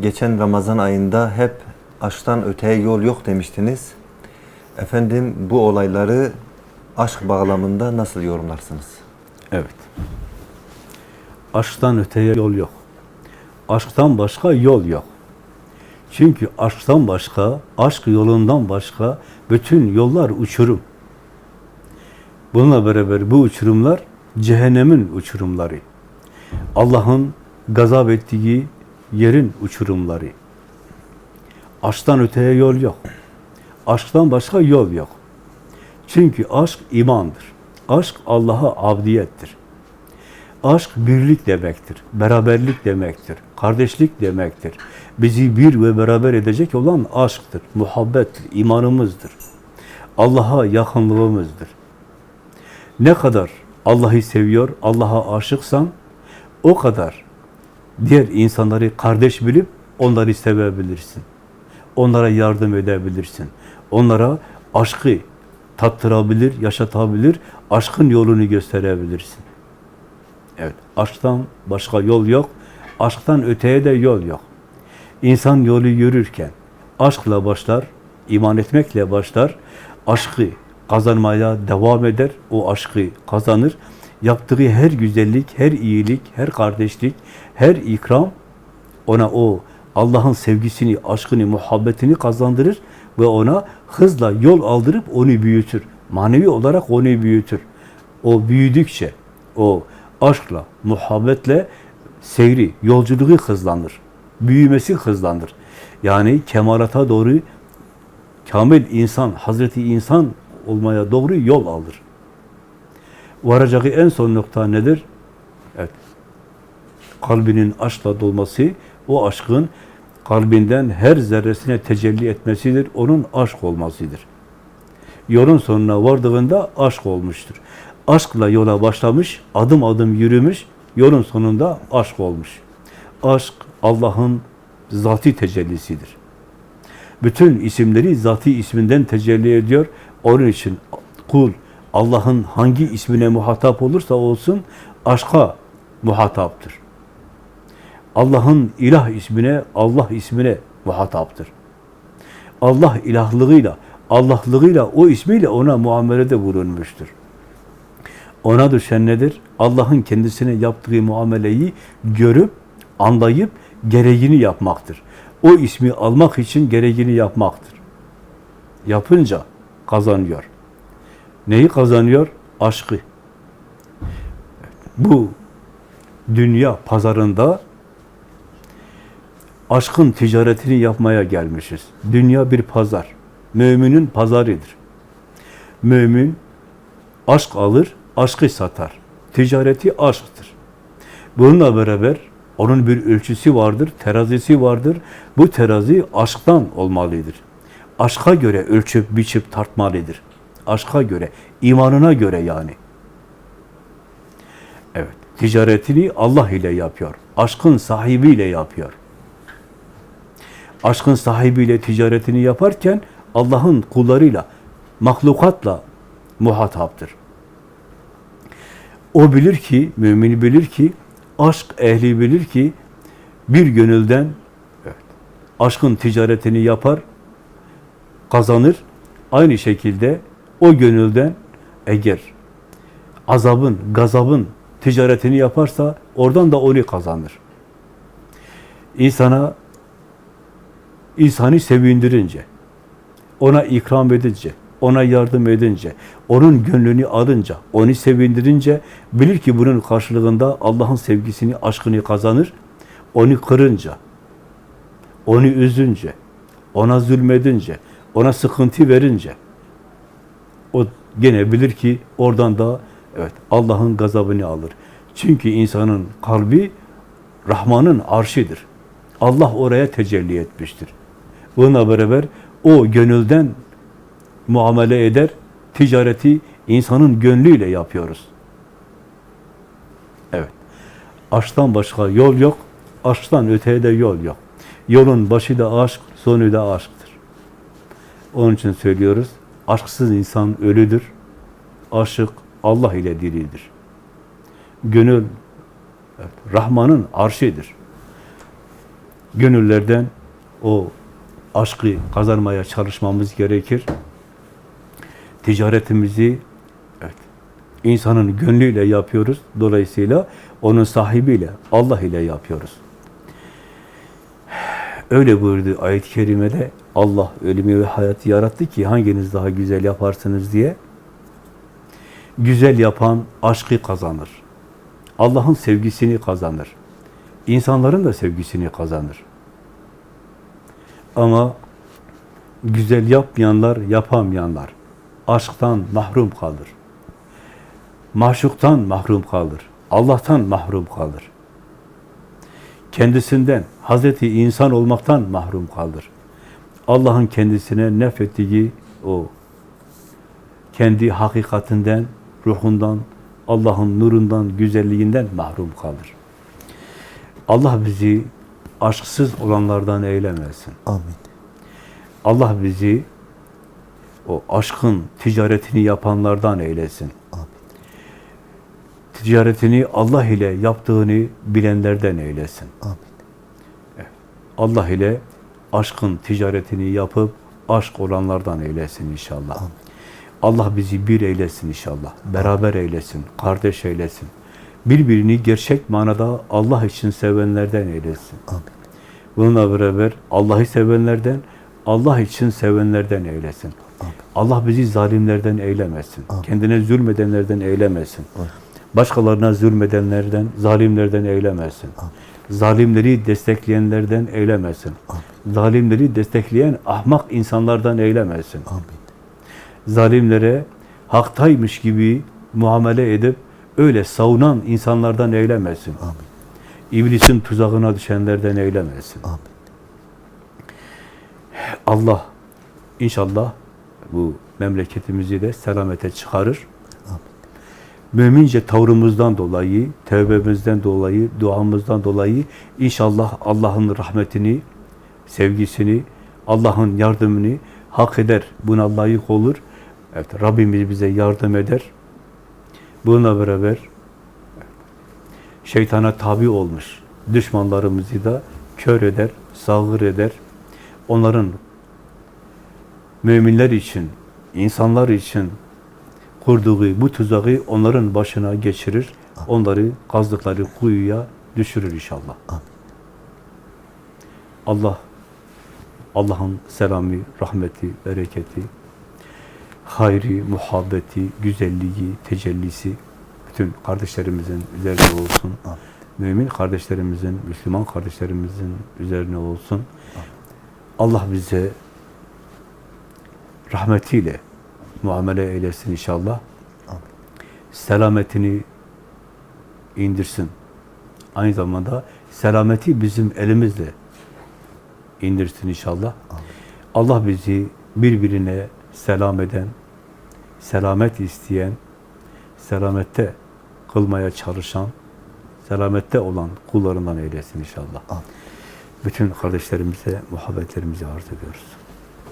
geçen Ramazan ayında hep aşktan öteye yol yok demiştiniz. Efendim bu olayları aşk bağlamında nasıl yorumlarsınız? Evet. Aşktan öteye yol yok. Aşktan başka yol yok. Çünkü aşktan başka, aşk yolundan başka bütün yollar uçurum. Bununla beraber bu uçurumlar cehennemin uçurumları. Allah'ın gazap ettiği yerin uçurumları. Aşktan öteye yol yok. Aşktan başka yol yok. Çünkü aşk imandır. Aşk Allah'a abdiyettir. Aşk birlik demektir, beraberlik demektir, kardeşlik demektir. Bizi bir ve beraber edecek olan aşktır, muhabbettir, imanımızdır. Allah'a yakınlığımızdır. Ne kadar Allah'ı seviyor, Allah'a aşıksan o kadar diğer insanları kardeş bilip onları sevebilirsin. Onlara yardım edebilirsin. Onlara aşkı tattırabilir, yaşatabilir, aşkın yolunu gösterebilirsin. Evet, aşktan başka yol yok, aşktan öteye de yol yok. İnsan yolu yürürken aşkla başlar, iman etmekle başlar, aşkı kazanmaya devam eder, o aşkı kazanır. Yaptığı her güzellik, her iyilik, her kardeşlik, her ikram ona o Allah'ın sevgisini, aşkını, muhabbetini kazandırır ve ona hızla yol aldırıp onu büyütür. Manevi olarak onu büyütür. O büyüdükçe, o aşkla, muhabbetle seyri, yolculuğu hızlanır. Büyümesi hızlanır. Yani kemalata doğru kamil insan, Hazreti insan olmaya doğru yol alır. Varacağı en son nokta nedir? Evet. Kalbinin aşkla dolması, o aşkın kalbinden her zerresine tecelli etmesidir. Onun aşk olmasıdır. Yolun sonuna vardığında aşk olmuştur. Aşkla yola başlamış, adım adım yürümüş, yolun sonunda aşk olmuş. Aşk Allah'ın zati tecellisidir. Bütün isimleri zati isminden tecelli ediyor. Onun için kul Allah'ın hangi ismine muhatap olursa olsun aşka muhataptır. Allah'ın ilah ismine, Allah ismine muhataptır. Allah ilahlığıyla, Allahlığıyla, o ismiyle ona muamelede bulunmuştur. Ona düşen nedir? Allah'ın kendisine yaptığı muameleyi görüp, anlayıp, gereğini yapmaktır. O ismi almak için gereğini yapmaktır. Yapınca kazanıyor. Neyi kazanıyor? Aşkı. Bu dünya pazarında aşkın ticaretini yapmaya gelmişiz. Dünya bir pazar. Müminin pazarıdır. Mümin aşk alır, aşkı satar. Ticareti aşktır. Bununla beraber onun bir ölçüsü vardır, terazisi vardır. Bu terazi aşktan olmalıdır. Aşka göre ölçüp biçip tartmalıdır. Aşka göre, imanına göre yani. Evet, ticaretini Allah ile yapıyor. Aşkın sahibiyle yapıyor. Aşkın sahibiyle ticaretini yaparken Allah'ın kullarıyla, mahlukatla muhataptır. O bilir ki, mümini bilir ki, aşk ehli bilir ki, bir gönülden evet, aşkın ticaretini yapar, kazanır. Aynı şekilde o gönülden eğer azabın, gazabın ticaretini yaparsa oradan da onu kazanır. İnsana insanı sevindirince, ona ikram edince, ona yardım edince, onun gönlünü alınca, onu sevindirince bilir ki bunun karşılığında Allah'ın sevgisini, aşkını kazanır. Onu kırınca, onu üzünce, ona zulmedince, ona sıkıntı verince o gene bilir ki oradan da evet Allah'ın gazabını alır. Çünkü insanın kalbi Rahman'ın arşidir. Allah oraya tecelli etmiştir. Bununla beraber o gönülden muamele eder, ticareti insanın gönlüyle yapıyoruz. Evet. Aşktan başka yol yok, aşktan öteye de yol yok. Yolun başı da aşk, sonu da aşktır. Onun için söylüyoruz, aşksız insan ölüdür, aşık Allah ile diridir. Gönül, evet, Rahman'ın arşidir. gönüllerden o aşkı kazanmaya çalışmamız gerekir. Ticaretimizi evet, insanın gönlüyle yapıyoruz. Dolayısıyla onun sahibiyle, Allah ile yapıyoruz. Öyle buyurdu ayet-i kerimede Allah ölümü ve hayatı yarattı ki hanginiz daha güzel yaparsınız diye. Güzel yapan aşkı kazanır. Allah'ın sevgisini kazanır. İnsanların da sevgisini kazanır. Ama güzel yapmayanlar, yapamayanlar aşktan mahrum kalır. Maşuktan mahrum kalır. Allah'tan mahrum kalır. Kendisinden, Hazreti insan olmaktan mahrum kalır. Allah'ın kendisine nefettiği o kendi hakikatinden, ruhundan, Allah'ın nurundan, güzelliğinden mahrum kalır. Allah bizi aşksız olanlardan eylemesin. Amin. Allah bizi o aşkın ticaretini yapanlardan eylesin. Amin. Ticaretini Allah ile yaptığını bilenlerden eylesin. Amin. Allah ile aşkın ticaretini yapıp aşk olanlardan eylesin inşallah. Amin. Allah bizi bir eylesin inşallah. Beraber eylesin, kardeş eylesin. Birbirini gerçek manada Allah için sevenlerden eylesin. Amin. Bununla beraber Allah'ı sevenlerden, Allah için sevenlerden eylesin. Amin. Allah bizi zalimlerden eylemesin. Amin. Kendine zulmedenlerden eylemesin. Amin. Başkalarına zulmedenlerden, zalimlerden eylemesin. Amin. Zalimleri destekleyenlerden eylemesin. Amin. Zalimleri destekleyen ahmak insanlardan eylemesin. Amin. Zalimlere haktaymış gibi muamele edip öyle savunan insanlardan eylemesin. Amin. İblisin tuzağına düşenlerden eylemesin. Amin. Allah inşallah bu memleketimizi de selamete çıkarır. Amin. Mümince tavrımızdan dolayı, tevbemizden dolayı, duamızdan dolayı inşallah Allah'ın rahmetini, sevgisini, Allah'ın yardımını hak eder. Buna layık olur. Evet, Rabbimiz bize yardım eder. Bununla beraber şeytana tabi olmuş düşmanlarımızı da kör eder, sağır eder. Onların müminler için, insanlar için kurduğu bu tuzağı onların başına geçirir. Onları kazdıkları kuyuya düşürür inşallah. Amin. Allah Allah'ın selamı, rahmeti, bereketi, hayri, muhabbeti, güzelliği, tecellisi bütün kardeşlerimizin üzerine olsun. Amin. Mümin kardeşlerimizin, Müslüman kardeşlerimizin üzerine olsun. Allah bize rahmetiyle muamele eylesin inşallah. Amin. Selametini indirsin. Aynı zamanda selameti bizim elimizle indirsin inşallah. Amin. Allah bizi birbirine selam eden, selamet isteyen, selamette kılmaya çalışan, selamette olan kullarından eylesin inşallah. Amin. Bütün kardeşlerimize muhabbetlerimizi arz ediyoruz.